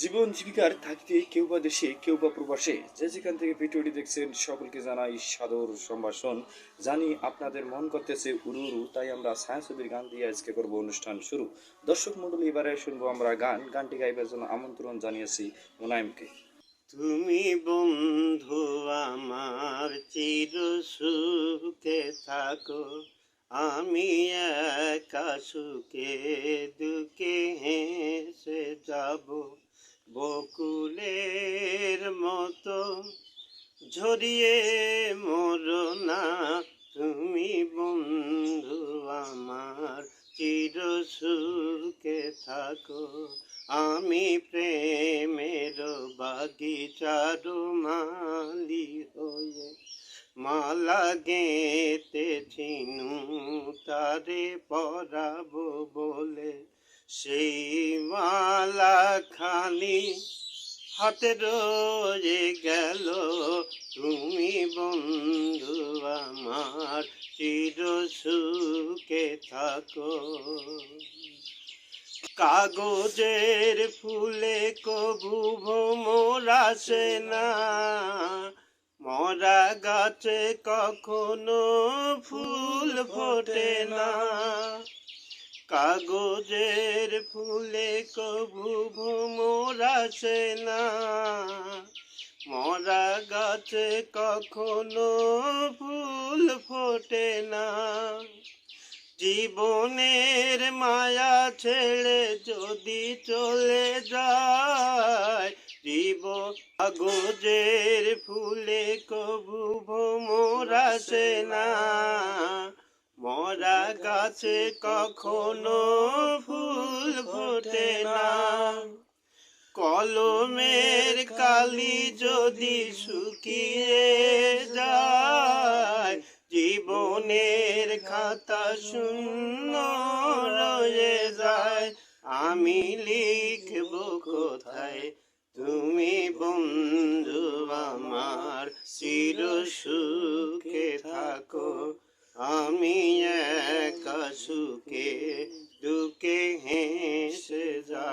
জীবন জীবিকার থাকিতে কেউ বা দেশে, কেউ বা প্রবাসে, যে যেখান থেকে ভিডিওটি দেখছেন, সকলকে জানাই সাদর সম্ভাষণ। জানি আপনাদের মন করতেছে উরু উরু তাই আমরা ছায়াছবির গান দিয়ে আজকে করব অনুষ্ঠান শুরু। দর্শক মন্ডলী এবারে শুনব আমরা গান। গানটি গাইবার জন্য আমন্ত্রণ জানিয়েছি মোনায়েমকে। তুমি বন্ধু আমার, চির সুখে থাকো। আমি একা সুখে দুঃখে ঝরিয়ে মরো না তুমি বন্ধু আমার চির সুখে থাকো। আমি প্রেমের বাগিচার মালি হয়ে। মালা গেতেছিনু তারে পরাবো বলে। সেই মালা খালি হাতে রয়ে গেল। তুমি বন্ধু আমার চির সুখে থাকো। কাগজের ফুলে কবু ভ্রমর আসে না। মরা গাছে কখনো ফুল ফোটে না। কাগজের ফুলে কবু ভ্রমর আসে না। মরা গাছে কখনো ফুল ফোটে না। জীবনের মায়া ছেড়ে যদি চলে যায় জীব কাগজের ফুলে কবু ভ্রমর আসে না। গাছে কখনো ফুল ফোটে না। কলমের কালি যদি শুকিয়ে যায়, জীবনের খাতা শূন্য রয়ে যায়। আমি লিখব কোথায়? তুমি বন্ধু আমার চির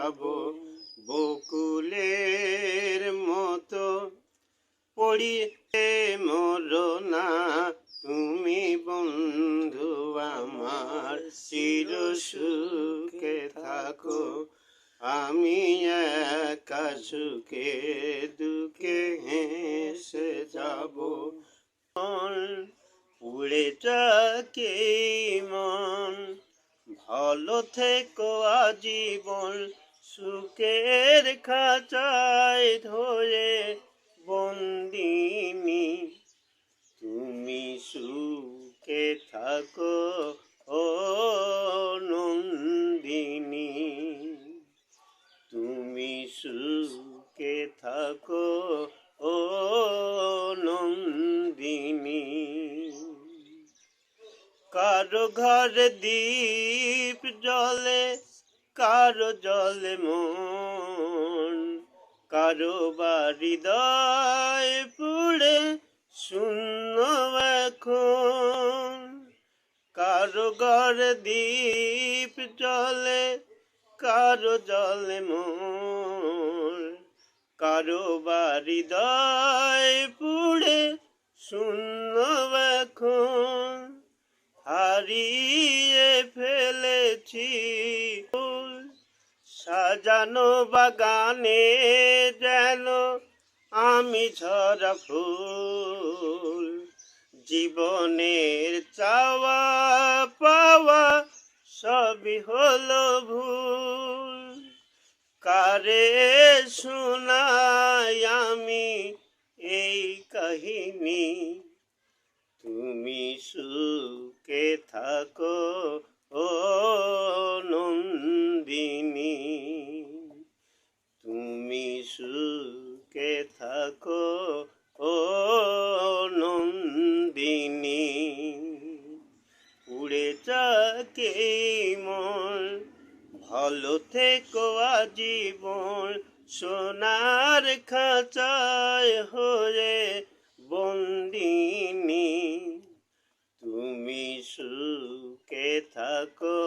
যাব বকুলের মতো। পড়িতে মরো না, তুমি বন্ধু আমার, চির সুখে থাকো। আমি একা সুখে দুঃখে হেসে যাব। উড়ে যাকে মন, ভালো থেকো আজীবন। সুখের খাঁচায় ধরে বন্দিনী তুমি সুখে থাকো, ও নন্দিনী। তুমি সুখে থাকো, ও নন্দিনী। কারও ঘর দীপ জলে কারও জলে মন, কারও বাড়ি দয় পুড়ে শূন্য এখন। কারও ঘর দীপ জলে কারও জলে মন, কারও বাড়ি দয় পুড়ে শূন্য এখন। হারিয়ে ফেলেছি ফুল সাজানো বাগানে যেন আমি ঝরা ফুল, জীবনের চাওয়া পাওয়া সবই হলো ভুল। কারে শোনাই আমি এই কাহিনী? তুমি সুখে থাকো, ও নন্দিনী তুমি সুখে থাকো ও নন্দিনী। উড়ে যাকে মন, ভালো থেকো আজীবন, সোনার খাঁচায় হয়ে বন্দিনী। তুমি সুখে থাকো